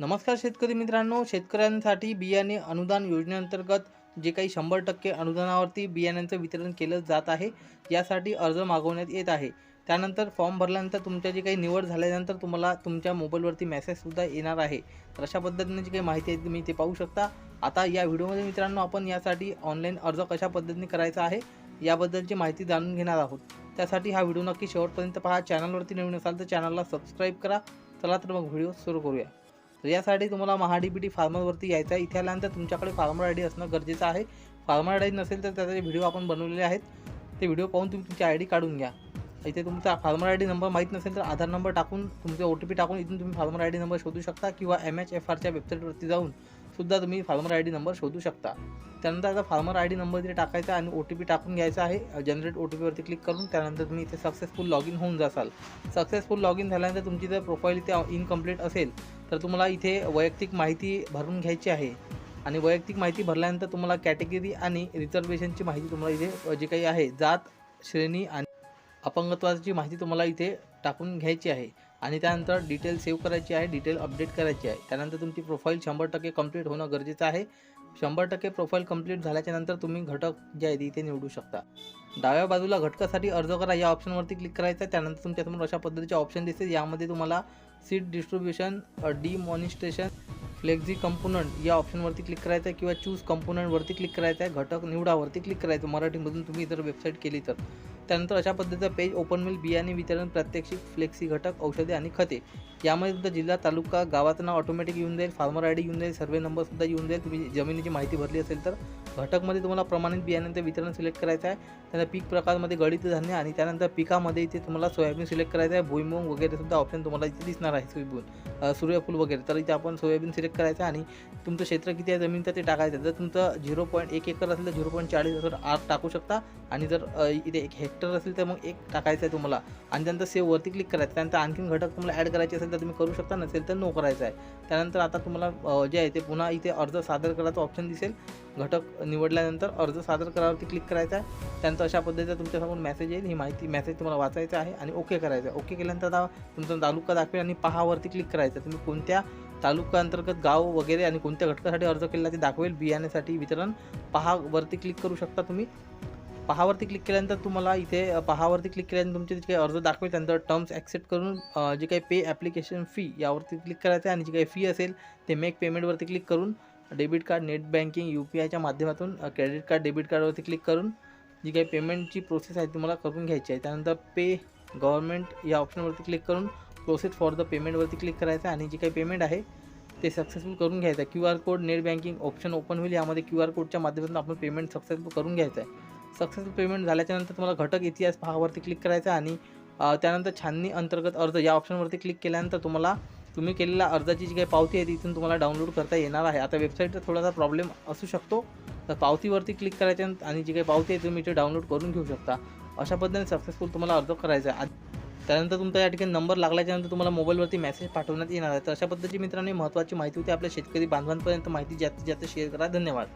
नमस्कार शेतकरी मित्रांनो शेतकऱ्यांसाठी बियाणे अनुदान योजनेअंतर्गत जे काही शंभर टक्के अनुदानावरती बियाण्यांचं वितरण केलं जात आहे यासाठी अर्ज मागवण्यात येत आहे. त्यानंतर फॉर्म भरल्यानंतर तुमच्या जी काही निवड झाल्यानंतर तुम्हाला तुमच्या मोबाईलवरती मेसेजसुद्धा येणार आहे. तर अशा पद्धतीने जी काही माहिती आहे तुम्ही ते पाहू शकता. आता या व्हिडिओमध्ये मित्रांनो आपण यासाठी ऑनलाईन अर्ज कशा पद्धतीने करायचा आहे याबद्दलची माहिती जाणून घेणार आहोत. त्यासाठी हा व्हिडिओ नक्की शेवटपर्यंत पहा. चॅनलवरती नवीन असाल तर चॅनलला सबस्क्राईब करा. चला तर मग व्हिडिओ सुरू करूया. तर यासाठी तुम्हाला महा डी फार्मरवरती यायचं आहे. इथे आल्यानंतर तुमच्याकडे फार्मर आय डी असणं गरजेचं आहे. फार्मर आय डी नसेल तर त्याचे व्हिडिओ आपण बनवलेले आहेत. ते व्हिडिओ पाहून तुम्ही तुमची आय डी काढून घ्या. इथे तुमचा फार्मर आय डी नंबर माहीत नसेल तर आधार नंबर टाकून तुमचे ओ टी पी टाकून इथून तुम्ही फार्मर आय डी नंबर शोधू शकता किंवा एम एच एफ आरच्या वेबसाईटवरती जाऊन सुद्धा तुम्ही फार्मर आय डी नंबर शोधू शकता. त्यानंतर आता फार्मर आय डी नंबर तिथे टाकायचा आणि ओ टी पी टाकून घ्यायचा आहे. जनरेट ओ टी पीवरती क्लिक करून त्यानंतर तुम्ही इथे सक्सेसफुल लॉग इन होऊन जासाल. सक्सेसफुल लॉग इन झाल्यानंतर तुमची जर प्रोफाईल इथे इनकम्प्लीट असेल तर तुम्हाला इथे वैयक्तिक माहिती भरून घ्यायची आहे. आणि वैयक्तिक माहिती भरल्यानंतर तुम्हाला कॅटेगरी आणि रिझर्वेशनची माहिती तुम्हाला इथे जे काही आहे जात श्रेणी आणि अपंगत्वाची माहिती तुम्हाला इथे टाकून घ्यायची आहे. आणि त्यानंतर डिटेल सेव्ह करायची आहे डिटेल अपडेट करायची आहे. त्यानंतर तुमची प्रोफाईल शंभर टक्के कंप्लीट होणं गरजेचं आहे. शंभर टक्के प्रोफाईल कंप्लीट झाल्याच्यानंतर तुम्ही घटक जे आहे तिथे इथे निवडू शकता. डाव्या बाजूला घटकासाठी अर्ज करा या ऑप्शनवरती क्लिक करायचं आहे त्यानंतर तुमच्यासमोर अशा पद्धतीचे ऑप्शन दिसतील. यामध्ये तुम्हाला seat distribution demonstration flexi component या ऑप्शनवरती क्लिक करायचं आहे किंवा चूज कंपोनंटवरती क्लिक करायचं आहे घटक निवडावरती क्लिक करायचं मराठीमधून तुम्ही जर वेबसाईट केली तर. त्यानंतर अशा पद्धतीचं पेज ओपन मिल बियाणे वितरण प्रात्यक्षिक फ्लेक्सी घटक औषधे आणि खते. यामध्ये सुद्धा जिल्हा तालुका गावाचं नाव ऑटोमॅटिक येऊन जाईल फार्मर आय डी येऊन जाईल सर्वे नंबरसुद्धा येऊन जाईल. तुम्ही जमिनीची माहिती भरली असेल तर घटकमध्ये तुम्हाला प्रमाणित बियाण्यांचं वितरण सिलेक्ट करायचं आहे. त्यानंतर पीक प्रकारमध्ये गळित धान्य आणि त्यानंतर पिकामध्ये इथे तुम्हाला सोयाबीन सिलेक्ट करायचं आहे. भुईमुंग वगैरे सुद्धा ऑप्शन तुम्हाला इथे दिसणार आहे सोयाबीन सूर्यफूल वगैरे. तर इथे आपण सोयाबीन सिलेक्ट करायचं आहे आणि तुमचं क्षेत्र किती आहे जमीन तर ते टाकायचं जर तुमचं झिरो पॉईंट एक एकर असेल तर झिरो पॉईंट चाळीस असं आठ टाकू शकता. आणि जर इथे एक हे हेक्टर असेल तर मग एक टाकायचं आहे तुम्हाला. आणि त्यानंतर सेव वरती क्लिक करायचं. त्यानंतर आणखीन घटक तुम्हाला ॲड करायचे असेल तर तुम्ही करू शकता नसेल तर नो करायचं आहे त्यानंतर आता तुम्हाला जे आहे ते पुन्हा इथे अर्ज सादर करायचं ऑप्शन दिसेल. घटक निवडल्यानंतर अर्ज सादर करावरती क्लिक करायचा आहे. त्यानंतर अशा पद्धतीचा तुमच्यासमोर मेसेज येईल. ही माहिती मेसेज तुम्हाला वाचायचं आहे आणि ओके करायचं आहे. ओके केल्यानंतर आता तुमचा तालुका दाखवेल आणि पहावरती क्लिक करायचं आहे. तुम्ही कोणत्या तालुका अंतर्गत गाव वगैरे आणि कोणत्या घटकासाठी अर्ज केला ते दाखवेल. बियाण्यासाठी वितरण पहावरती क्लिक करू शकता तुम्ही. पहावरती क्लिक केल्यानंतर तुम्हाला इथे पहावरती क्लिक केल्यानंतर तुमचे जे काही अर्ज दाखवेल त्यानंतर टर्म्स ॲक्सेप्ट करून जे काही पे ॲप्लिकेशन फी यावरती क्लिक करायचं आहे आणि जी काही फी असेल ते मेक पेमेंटवरती क्लिक करून debit card net banking U P आयच्या माध्यमातून क्रेडिट कार्ड डेबिट कार्डवरती क्लिक करून जी काही पेमेंटची प्रोसेस आहे तुम्हाला करून घ्यायची आहे. त्यानंतर पे गव्हर्मेंट या ऑप्शनवरती क्लिक करून प्रोसेस फॉर द पेमेंटवरती क्लिक करायचं आहे आणि जी काही पेमेंट आहे ते सक्सेसफुल करून घ्यायचं आहे. Q R code net banking option open होईल. यामध्ये क्यू आर कोडच्या माध्यमातून आपण पेमेंट सक्सेसफुल करून घ्यायचं आहे. सक्सेसफुल पेमेंट झाल्याच्यानंतर तुम्हाला घटक इतिहास पहावरती क्लिक करायचा आहे आणि त्यानंतर छाननी अंतर्गत अर्ज या ऑप्शनवरती क्लिक केल्यानंतर तुम्हाला तुम्ही केलेल्या अर्जाची जी काही पावती आहे ती इथून तुम्हाला डाउनलोड करता येणार आहे. आता वेबसाईटचा थोडासा प्रॉब्लेम असू शकतो. तर पावतीवरती क्लिक करायच्या आणि जी काही पावती आहे तुम्ही इथे डाउनलोड करून घेऊ शकता. अशा पद्धतीने सक्सेसफुल तुम्हाला अर्ज करायचा आहे. त्यानंतर तुमचा या ठिकाणी नंबर लागल्याच्यानंतर तुम्हाला मोबाईलवरती मेसेज पाठवण्यात येणार आहे. तर अशा पद्धतीची मित्रांनी महत्त्वाची माहिती होती. आपल्या शेतकरी बांधवांपर्यंत माहिती जास्तीत जास्त शेअर करा. धन्यवाद.